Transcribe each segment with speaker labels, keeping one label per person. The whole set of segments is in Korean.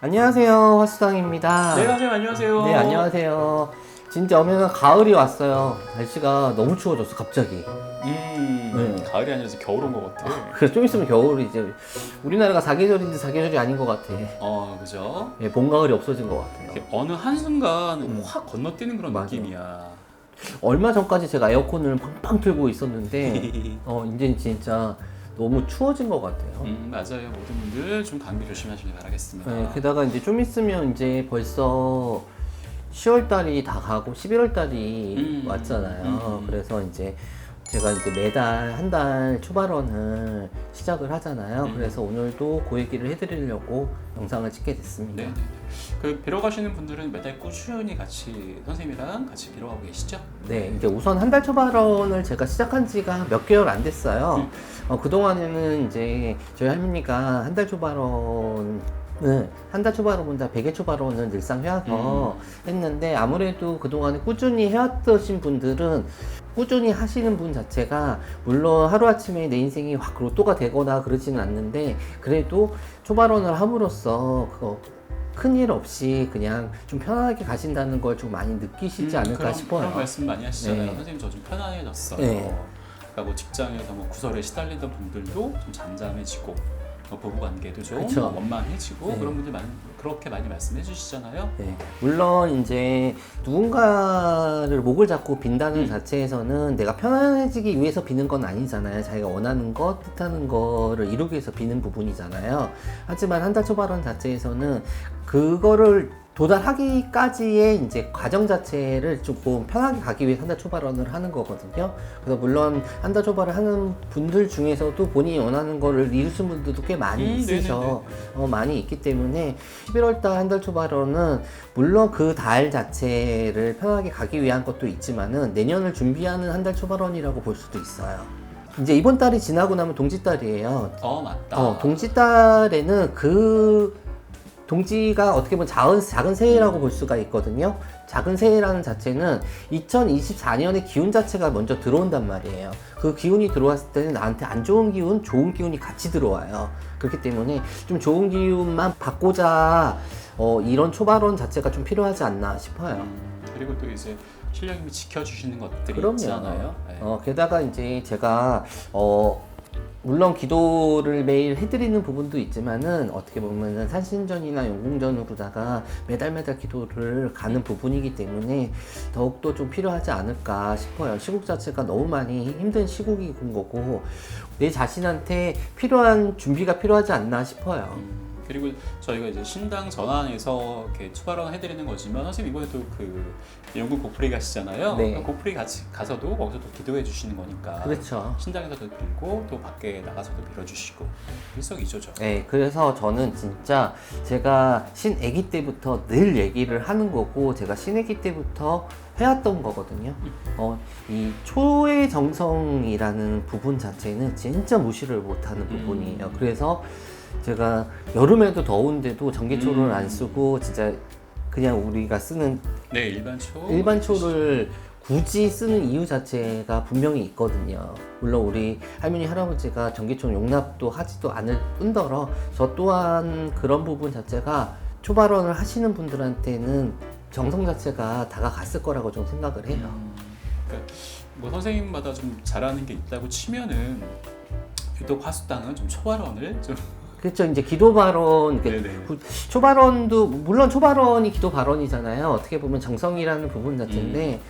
Speaker 1: 안녕하세요 화수당입니다
Speaker 2: 네, 선생님 안녕하세요.
Speaker 1: 네 안녕하세요 진짜 오면 가을이 왔어요 날씨가 너무 추워졌어 갑자기
Speaker 2: 음,
Speaker 1: 네.
Speaker 2: 가을이 아니라서 겨울 온 것 같아.
Speaker 1: 그래서 좀 있으면 겨울이 이제 우리나라가 사계절인지 사계절이 아닌 것 같아
Speaker 2: 어, 그죠?
Speaker 1: 예, 봄 가을이 없어진 것 같아요
Speaker 2: 이렇게 어느 한순간
Speaker 1: 음.
Speaker 2: 확 건너뛰는 그런
Speaker 1: 맞아.
Speaker 2: 느낌이야.
Speaker 1: 얼마 전까지 제가 에어컨을 팡팡 틀고 있었는데 어 이제 진짜 너무 추워진 것 같아요
Speaker 2: 음, 맞아요. 모든 분들 좀 감기 조심하시길 바라겠습니다.
Speaker 1: 네, 게다가 이제 좀 있으면 이제 벌써 10월 달이 다 가고 11월 달이
Speaker 2: 음,
Speaker 1: 왔잖아요.
Speaker 2: 음, 음.
Speaker 1: 그래서 이제 제가 이제 매달 한 달 초발언을 시작을 하잖아요.
Speaker 2: 음.
Speaker 1: 그래서 오늘도 그 얘기를 해드리려고 영상을 찍게 됐습니다.
Speaker 2: 네, 네. 그 빌어 가시는 분들은 매달 꾸준히 같이 선생님이랑 같이 빌어가고 계시죠?
Speaker 1: 네, 이제 우선 한 달 초발언을 제가 시작한 지가 몇 개월 안 됐어요.
Speaker 2: 음.
Speaker 1: 어, 그동안에는 이제 저희 할머니가 한 달 초발언 을한달 초발언보다 100의 초발언을 늘상 해와서
Speaker 2: 음.
Speaker 1: 했는데 아무래도 그동안에 꾸준히 해왔던 분들은 꾸준히 하시는 분 자체가 물론 하루아침에 내 인생이 확 로또가 되거나 그러지는 않는데 그래도 초발언을 함으로써 그거 큰일 없이 그냥 좀 편하게 가신다는 걸 좀 많이 느끼시지
Speaker 2: 음,
Speaker 1: 않을까
Speaker 2: 그런,
Speaker 1: 싶어요.
Speaker 2: 그런 말씀 많이 하시잖아요.
Speaker 1: 네.
Speaker 2: 선생님 저 좀 편안해졌어요.
Speaker 1: 네.
Speaker 2: 그러니까 뭐 직장에서 뭐 구설에 시달리던 분들도 좀 잠잠해지고 뭐 부부 관계도 좀
Speaker 1: 그쵸.
Speaker 2: 원만해지고
Speaker 1: 네.
Speaker 2: 그런 분들 많이 그렇게 많이 말씀해 주시잖아요.
Speaker 1: 네. 물론 이제 누군가를 목을 잡고 빈다는
Speaker 2: 음.
Speaker 1: 자체에서는 내가 편안해지기 위해서 비는 건 아니잖아요. 자기가 원하는 것, 뜻하는 거를 이루기 위해서 비는 부분이잖아요. 하지만 한 달 초발언 자체에서는 그거를 도달하기까지의 이제 과정 자체를 조금 편하게 가기 위해 한 달 초발언을 하는 거거든요. 그래서 물론 한 달 초발을 하는 분들 중에서도 본인이 원하는 거를 이루신 분들도 꽤 많이
Speaker 2: 음,
Speaker 1: 있으셔. 어, 많이 있기 때문에 11월 달 한 달 초발언은 물론 그 달 자체를 편하게 가기 위한 것도 있지만은 내년을 준비하는 한 달 초발언이라고 볼 수도 있어요. 이제 이번 달이 지나고 나면 동짓달이에요.
Speaker 2: 어 맞다.
Speaker 1: 어, 동짓달에는 그 동지가 어떻게 보면 작은, 작은 새해라고 볼 수가 있거든요. 작은 새해라는 자체는 2024년의 기운 자체가 먼저 들어온단 말이에요. 그 기운이 들어왔을 때는 나한테 안 좋은 기운, 좋은 기운이 같이 들어와요. 그렇기 때문에 좀 좋은 기운만 받고자 어, 이런 초발언 자체가 좀 필요하지 않나 싶어요.
Speaker 2: 음, 그리고 또 이제 신령님이 지켜주시는 것들이
Speaker 1: 그럼요.
Speaker 2: 있잖아요. 네.
Speaker 1: 어, 게다가 이제 제가 어, 물론 기도를 매일 해드리는 부분도 있지만은 어떻게 보면은 산신전이나 용궁전으로다가 매달 매달 기도를 가는 부분이기 때문에 더욱더 좀 필요하지 않을까 싶어요. 시국 자체가 너무 많이 힘든 시국인 거고 내 자신한테 필요한 준비가 필요하지 않나 싶어요.
Speaker 2: 음, 그리고 저희가 이제 신당 전환에서 이렇게 추발언 해드리는 거지만 선생님 이번에 또그 영국 고프리 가시잖아요.
Speaker 1: 네.
Speaker 2: 그 고프리 같이 가서도 거기서 또 기도해 주시는 거니까.
Speaker 1: 그렇죠.
Speaker 2: 신당에서도 빌고 또 밖에 나가서도 빌어주시고 일석이조죠.
Speaker 1: 네, 그래서 저는 진짜 제가 신애기 때부터 늘 얘기를 하는 거고 제가 신애기 때부터 해왔던 거거든요. 어, 이 초의 정성이라는 부분 자체는 진짜 무시를 못하는
Speaker 2: 음.
Speaker 1: 부분이에요. 그래서 제가 여름에도 더운데도 전기초를
Speaker 2: 음.
Speaker 1: 안 쓰고 진짜 그냥 우리가 쓰는
Speaker 2: 네 일반 초.
Speaker 1: 일반 초를 굳이 쓰는 이유 자체가 분명히 있거든요. 물론 우리 할머니 할아버지가 전기총 용납도 하지도 않을 뿐더러 저 또한 그런 부분 자체가 초발언을 하시는 분들한테는 정성 자체가 다가갔을 거라고 좀 생각을 해요.
Speaker 2: 음, 그러니까 뭐 선생님마다 좀 잘하는 게 있다고 치면은 유독 화수당은 좀 초발언을 좀
Speaker 1: 그렇죠. 이제 기도 발언,
Speaker 2: 네네.
Speaker 1: 구- 초발언도 물론 초 발언이 기도 발언이잖아요. 어떻게 보면 정성이라는 부분 자체인데,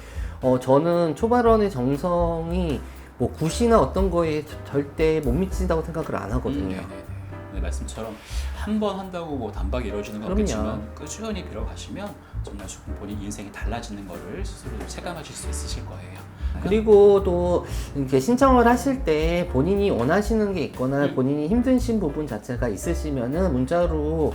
Speaker 1: 어 저는 초 발언의 정성이 뭐 굿이나 어떤 거에 저- 절대 못 미친다고 생각을 안 하거든요.
Speaker 2: 음, 네네네. 네, 말씀처럼 한 번 한다고 뭐 단박에 이루어지는 건
Speaker 1: 그럼요.
Speaker 2: 없겠지만 꾸준히 빌어가시면 정말 조금 본인 인생이 달라지는 거를 스스로 체감하실 수 있으실 거예요.
Speaker 1: 그리고 또 이렇게 신청을 하실 때 본인이 원하시는 게 있거나
Speaker 2: 음.
Speaker 1: 본인이 힘드신 부분 자체가 있으시면은 문자로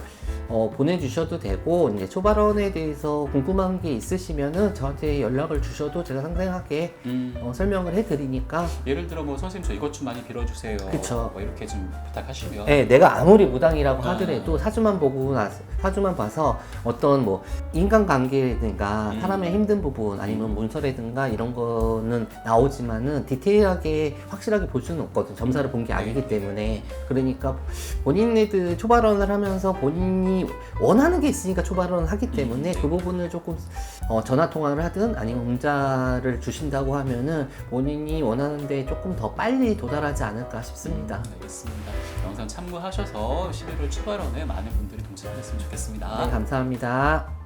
Speaker 1: 어, 보내주셔도 되고 이제 초발언에 대해서 궁금한 게 있으시면은 저한테 연락을 주셔도 제가 상세하게
Speaker 2: 음,
Speaker 1: 어, 설명을 해드리니까
Speaker 2: 예를 들어 뭐 선생님 저 이것 좀 많이 빌어주세요.
Speaker 1: 그쵸.
Speaker 2: 뭐 이렇게 좀 부탁하시면
Speaker 1: 네, 내가 아무리 무당이라고
Speaker 2: 아.
Speaker 1: 하더라도 사주만 보고 나 사주만 봐서 어떤 뭐 인간관계라든가
Speaker 2: 음.
Speaker 1: 사람의 힘든 부분 아니면
Speaker 2: 음.
Speaker 1: 문서라든가 이런 거는 나오지만은 디테일하게 확실하게 볼 수는 없거든 점사를 본게
Speaker 2: 네.
Speaker 1: 아니기 때문에 그러니까 본인네들 초발언을 하면서 본인이 본인이 원하는 게 있으니까 초발언을 하기 때문에. 그 부분을 조금 어, 전화 통화를 하든 아니면 문자를 주신다고 하면은 본인이 원하는데 조금 더 빨리 도달하지 않을까 싶습니다.
Speaker 2: 음, 알겠습니다. 영상 참고하셔서 11월 초발언에 많은 분들이 동참했으면 좋겠습니다.
Speaker 1: 네, 감사합니다.